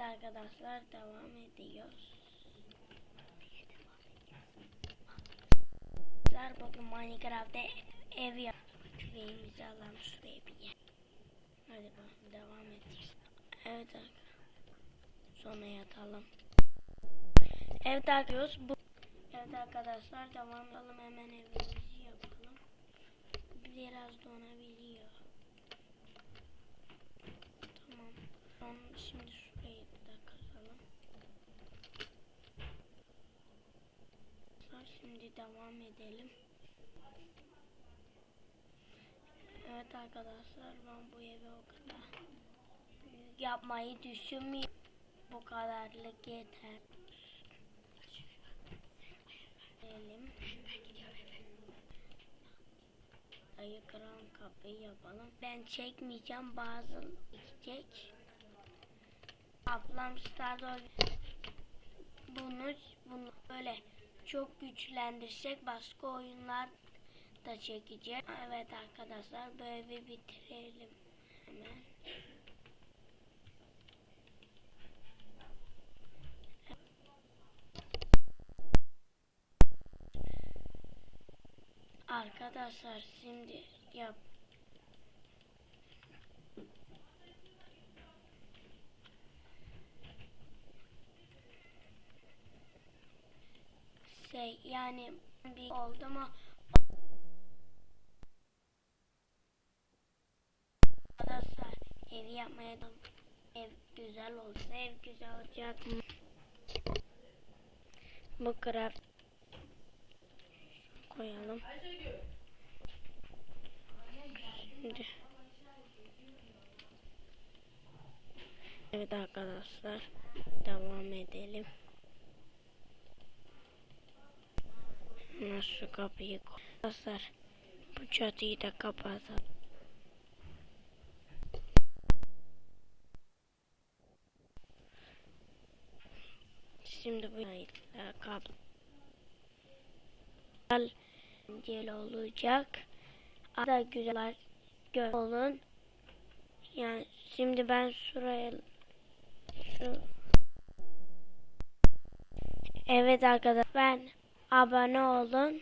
Evet arkadaşlar devam ediyoruz. Arkadaşlar bugün Minecraft'ta ev yap. Küreğimizi alalım şuraya bir yer. Hadi bakalım devam edelim. Evet arkadaşlar. Sonra yatalım. Evet arkadaşlar bu Evet arkadaşlar devam edelim hemen evimizi yapalım. Biraz donabiliyor. Devam edelim. Evet arkadaşlar ben bu evi o kadar büyük yapmayı düşünmüyorum. Bu kadarlık yeter. Elim. Dayı kıran kapıyı yapalım. Ben çekmeyeceğim bazı çek. Ablam Stardol bunu bunu böyle çok güçlendirsek başka oyunlar da çekeceğiz. Evet arkadaşlar böyle bitirelim hemen. Arkadaşlar şimdi yap. Şey yani bir oldu mu Arkadaşlar evi yapmaya da ev güzel olsa ev güzel olacak mı? Bu craft koyalım. Şimdi. Evet arkadaşlar devam edelim. Nasıl kapıyı koy- Arkadaşlar bu çatıyı da kapatalım. Şimdi bu kablo güzel olacak. Ada güzel gör olun. Yani şimdi ben şuraya şu Evet arkadaşlar ben abone olun.